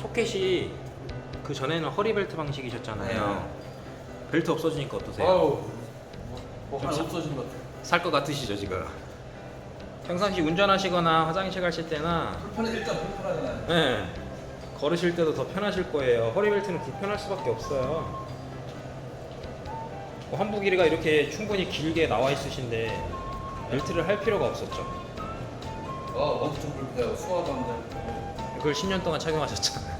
소켓이 그 전에는 허리벨트 방식이셨잖아요. 벨트 없어지니까 어떠세요? 아우 뭐 하나 좀 없어진 것 같아. 살 것 같으시죠 지금? 평상시 운전하시거나 화장실 가실 때나 불편해 일단 불편하잖아요. 네, 걸으실 때도 더 편하실 거예요. 허리벨트는 불편할 수밖에 없어요. 뭐 한부 길이가 이렇게 충분히 길게 나와 있으신데 벨트를 할 필요가 없었죠. 아 엄청 불편해요. 수화도 안 돼. 그걸 10년 동안 착용하셨잖아요.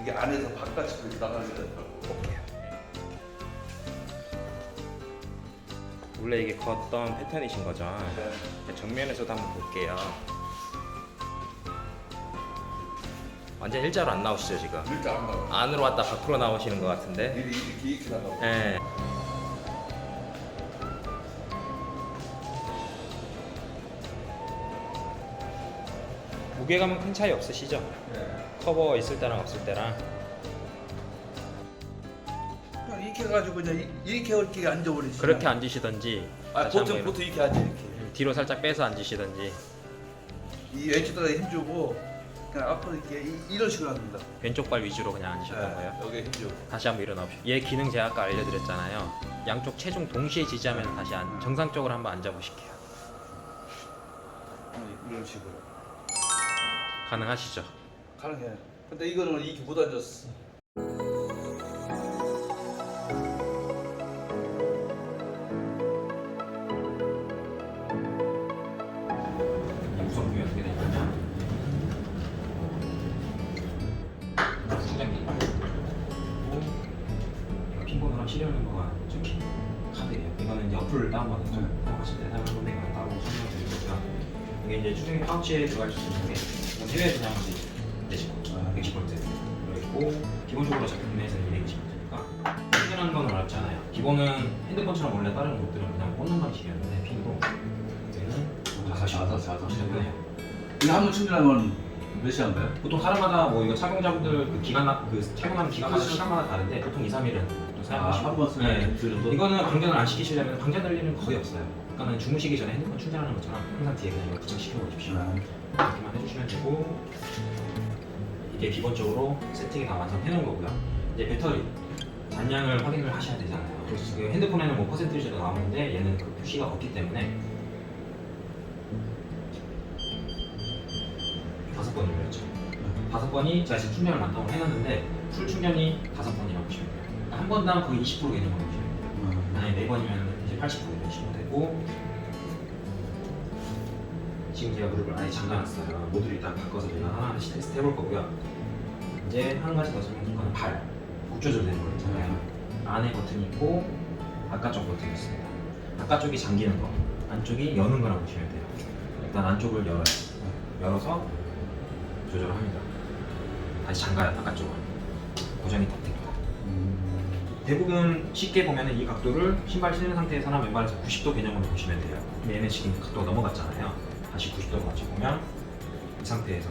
이게 안에서 바깥으로 이렇게 나가게 되더라고. 볼게요. 원래 이게 걷던 패턴이신 거죠? 네. 정면에서도 한번 볼게요. 완전 일자로 안 나오시죠 지금? 일자 안 나가. 안으로 왔다 밖으로 나오시는 것 같은데. 이렇게 이렇게 나가고. 예. 무게감은 큰 차이 없으시죠? 네. 커버 있을 때랑 없을 때랑 그냥 이렇게 해가지고 그냥 이- 이렇게 이렇게 앉아버리지. 그렇게 앉으시던지 아 다시 보통 한번 보통 이렇게 앉아 이렇게. 뒤로 살짝 빼서 앉으시던지 이 왼쪽에다 힘주고 그냥 앞으로 이렇게 이- 이런 식으로 앉는다. 왼쪽 발 위주로 그냥 앉으셨던 거예요? 여기 힘주고. 다시 한번 일어나 보시죠. 얘 기능 제가 아까 알려드렸잖아요. 양쪽 체중 동시에 지지하면 다시 안, 정상적으로 한번 앉아보실게요. 이런 식으로. 가능하시죠? 가능해. 근데 이거는 이렇게 못 앉았어. 어떻게 그리고 핀번호랑 시리얼 카드예요. 이거는 이제 다운 받아서 사용하실 때 따로. 이게 이제 충전기 파우치에 들어갈 수 있는 게 이건 해외 분양할 수 되시고 110V 들어있고 기본적으로 제품내에서는 220V니까 충전하는 건 어렵잖아요. 기본은 핸드폰처럼 원래 다른 것들은 그냥 꽂는 방식이었는데 핀으로 이제는 자사, 자사. 충전해요. 이거 한 번 충전하면 몇 시간 가요? 보통 사람마다 뭐 이거 착용자분들 그 기간 나- 그 착용하는 기간마다. 시간마다 다른데 보통 2, 3일은 또 사용하시고 아, 한번 쓰면 네. 그 정도? 이거는 방전을 안 시키시려면 방전될 일은 거의 없어요. 그러니까 주무시기 전에 핸드폰 충전하는 것처럼 항상 뒤에 그냥 부착시켜 놓으십시오. 이 되고 이게 기본적으로 세팅이 다 완성해 놓은 거고요. 이제 배터리 잔량을 확인을 하셔야 되잖아요. 그래서 그 핸드폰에는 뭐 퍼센티지가 나오는데 얘는 그 표시가 없기 때문에 다섯 번을 눌렸죠. 다섯 번이 제가 지금 충전을 만점을 해놨는데 풀 충전이 다섯 번이라고 보시면 돼요. 한 번당 거의 20% 개념으로 보시면 돼요. 만약에 네 번이면 이제 80% 되시면 되고 지금 제가 무릎을 아예 잠가놨어요. 모듈 일단 바꿔서 제가 하나하나씩 테스트 해볼 거고요. 이제 한 가지 더 설명드릴 거는 발. 붙여줘도 되는 거 있잖아요. 안에 버튼이 있고 바깥쪽 버튼이 있습니다. 바깥쪽이 잠기는 거, 안쪽이 여는 거라고 보시면 돼요. 일단 안쪽을 열어요. 열어서 조절을 합니다. 다시 잠가요, 바깥쪽으로. 고정이 딱 됩니다. 대부분 쉽게 보면 이 각도를 신발 신은 상태에서나 왼발에서 90도 개념으로 보시면 돼요. 얘는 지금 각도가 넘어갔잖아요. 다시 90도로 맞춰보면 이 상태에서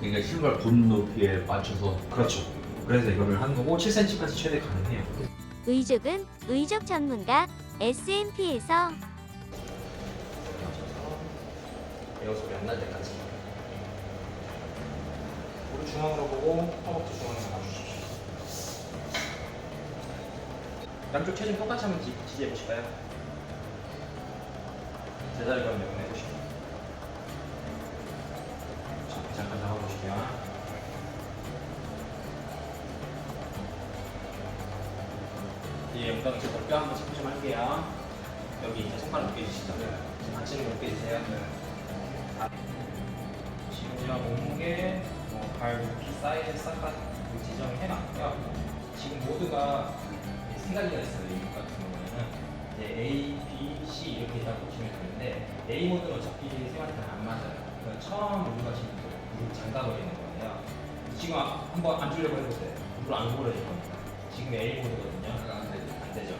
그러니까 신발 본 높이에 맞춰서 그렇죠. 그래서 이거를 하는 거고 7cm까지 최대 가능해요. 의족은 의족 전문가 SMP에서 에어 소리 안날 때까지. 무릎 중앙으로 보고 허벅지 중앙으로 봐주십시오. 양쪽 체중 똑같이 한번 지- 지지해 보실까요? 제자리로 한번 해보 이 엉덩이 제뼈 한번 체크 좀 할게요. 여기 이제 손가락 느껴지시죠? 지금 받치는 거 느껴지세요? 아, 지금 제가 몸무게, 뭐 발, 키 사이즈 싹다 지정을 해놨고요. 지금 모두가 세 가지가 있어요. 이 같은 경우에는 이제 A, B, C 이렇게 있다고 보시면 되는데 A 모드는 어차피 생활한테는 안 맞아요. 그러니까 처음 모두가 지금 잠가버리는 거예요. 지금 아- 한번 앉으려고 해보세요. 물안 고르실 겁니다. 지금 A 모드거든요. 안 되죠. 안 되죠.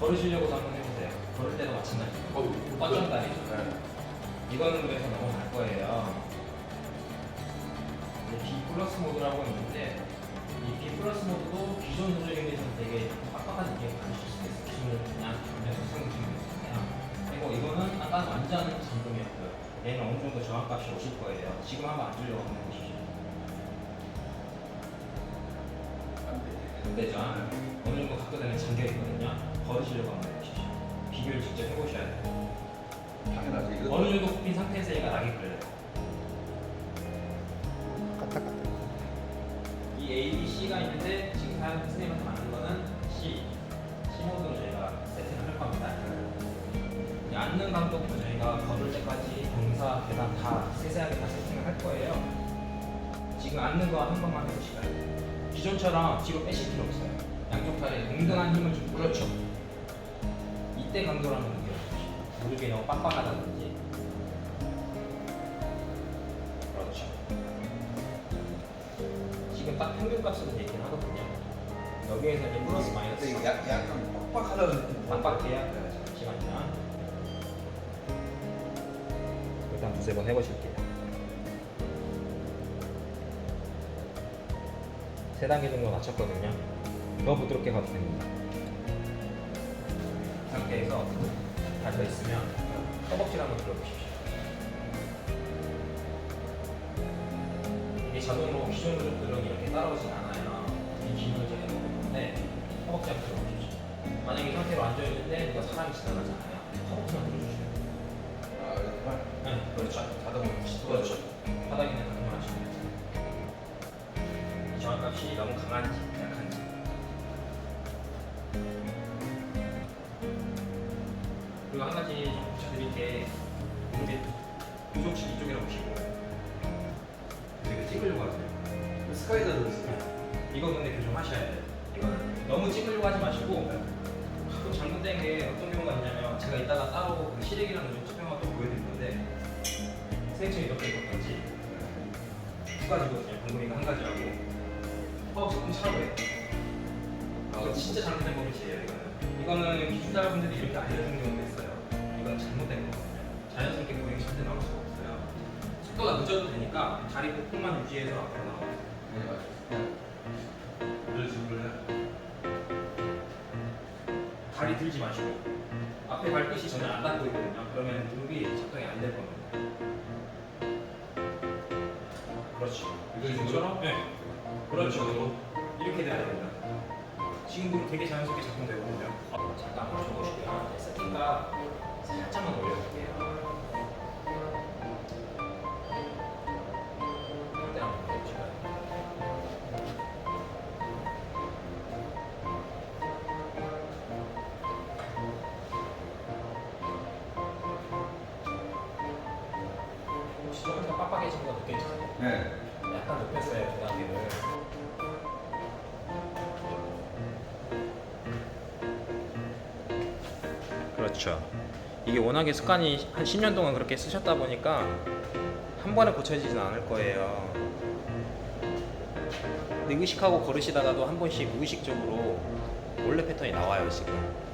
걸으시려고도 한번 해보세요. 걸을 때도 마찬가지예요. 어우, 뻗정다리죠. 네. 이거는 그래서 넘어갈 거예요. 이제 B 플러스 모드라고 있는데 이 B 플러스 모드도 기존 조절에 비해서는 되게 빡빡한 느낌을 받으실 수 있어요. 기존은 그냥 그냥 성 완전 잠금이었고요. 얘는 어느 정도 저항값이 오실 거예요. 지금 한번 앉으려고 하면 보시죠. 안 되죠. 어느 정도 각도 되면 잠겨 있거든요. 걸으시려고 하면 보시죠. 비교를 직접 해보셔야 돼요. 당연하지. 이거 어느 정도 굽힌 상태에서 얘가 낙이 걸려요. 이 A, B, C가 있는데 지금 사용 선생님한테 맞는 거는 이 앉는 감독도 저희가 걸을 때까지 경사, 계단 다 세세하게 다 세팅을 할 거예요. 지금 앉는 거 한 번만 해보실까요? 기존처럼 뒤로 빼실 필요 없어요. 양쪽 팔에 동등한 힘을 좀 그렇죠. 이때 강도를 한번 느껴보십시오. 무릎이 너무 빡빡하다든지. 그렇죠. 지금 딱 평균값으로 얘기를 하거든요. 여기에서 이제 플러스 마이너스 약, 약간 빡빡하다는 느낌. 빡빡해요. 일단 두세 번 해보실게요. 세 단계 정도 낮췄거든요. 더 부드럽게 가도 됩니다. 이 상태에서 앉아 있으면 허벅지를 한번 들어보십시오. 이게 자동으로 기존 조절은 이렇게 따라오진 않아요. 이 기능을 제가 해보는데 허벅지 한번 들어보십시오. 만약에 이 상태로 앉아 있는데 누가 사람이 지나가잖아요. 허벅지만 들어주셔요. 아, 정말. 네, 그렇죠. 자동으로 그렇죠. 바닥에 있는 강만 하시면 돼요. 이 정확값이 너무 강한지 약한지. 그리고 한 가지 좀 붙여드릴 게 이게 구속식 이쪽이라고 보시고 되게 찍으려고 하세요. 그 스카이다 들었어요. 이거 근데 교정하셔야 돼요. 이거는 너무 찍으려고 하지 마시고 가끔 잘못된 게 어떤 경우가 있냐면 제가 이따가 따로 그 시래기라는 좀 투명화 또 보여드릴 건데 세액층이 이렇게 있었던지 두 가지거든요. 방금이가 한 가지라고 어 조금 차고요. 이거 진짜 잘못된 버릇이에요. 이거는 이거는 기술자분들이 이렇게 알려주는 경우도 있어요. 이건 잘못된 거거든요. 자연스럽게 고객이 절대 나올 수가 없어요. 속도가 늦어도 되니까 다리 폭풍만 유지해서 앞으로 나와요. 네, 맞아요. 이런 식으로 해. 다리 들지 마시고 앞에 발끝이 전혀 안 닿고 있거든요. 그러면 무릎이 작동이 안 될 겁니다. 그렇죠. 식으로? 지금처럼? 네. 그렇죠. 이렇게 돼야 됩니다. 지금 무릎 되게 자연스럽게 작동되거든요. 어, 잠깐 멈춰보시고요. 조금 더 빡빡해진 거 느껴지세요? 네. 약간 높였어요 두 단계를 그렇죠 이게 워낙에 습관이 한 10년 동안 그렇게 쓰셨다 보니까 한 번에 고쳐지진 않을 거예요 근데 의식하고 걸으시다가도 한 번씩 무의식적으로 원래 패턴이 나와요 지금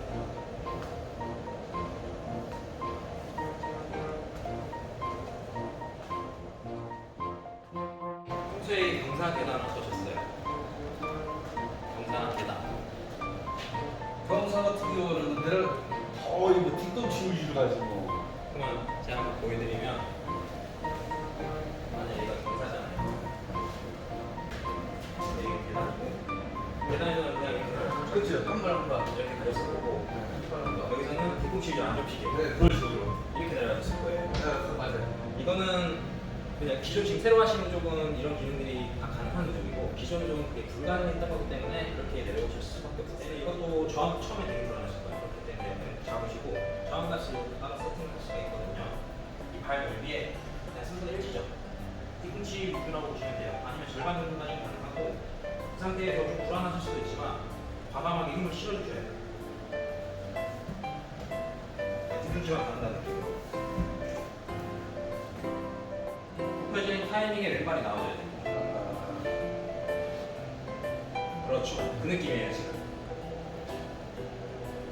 경사 같은 경우는 내가 거의 뭐 뒤꿈치를 가지고. 그러면 제가 한번 보여드리면 만약 여기가 경사잖아요 여기 계단이고 계단에서는 그냥 이렇게 그렇죠. 한발 한 발. 이렇게 한발 한 발. 여기서는 뒤꿈치 안 접히게 네, 그런 식으로. 이렇게 내려갔을 그냥 기존 지금 새로 하시는 쪽은 이런 기능들이 다 가능한 쪽이고 기존 쪽은 그게 불가능했던 거기 때문에 그렇게 내려오실 수밖에 없어요. 이것도 저항 처음에 되게 불안하실 거예요. 그렇기 때문에 잡으시고 저항값을 따라 세팅할 수가 있거든요. 이발 넓이에 그냥 3분의 1지죠. 뒤꿈치 무드라고 보시면 돼요. 아니면 절반 정도까지 가능하고 그 상태에서 좀 불안하실 수도 있지만 과감하게 힘을 실어주셔야 돼요. 뒤꿈치만 간다는 느낌으로. 타이밍에 왼발이 나와줘야 됩니다. 그렇죠. 그 느낌이에요, 지금.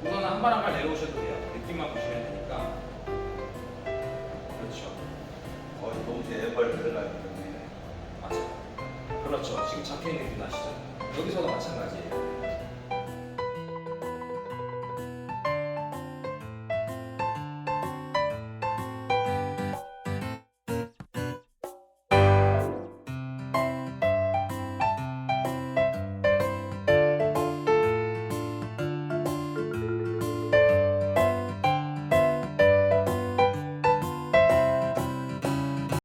우선 한발 한 발 내려오셔도 돼요. 느낌만 보시면 되니까. 그렇죠. 거의 너무 제 왼발 들어가는 맞아요. 그렇죠. 지금 잡혀있는 느낌 나시죠? 여기서도 마찬가지예요.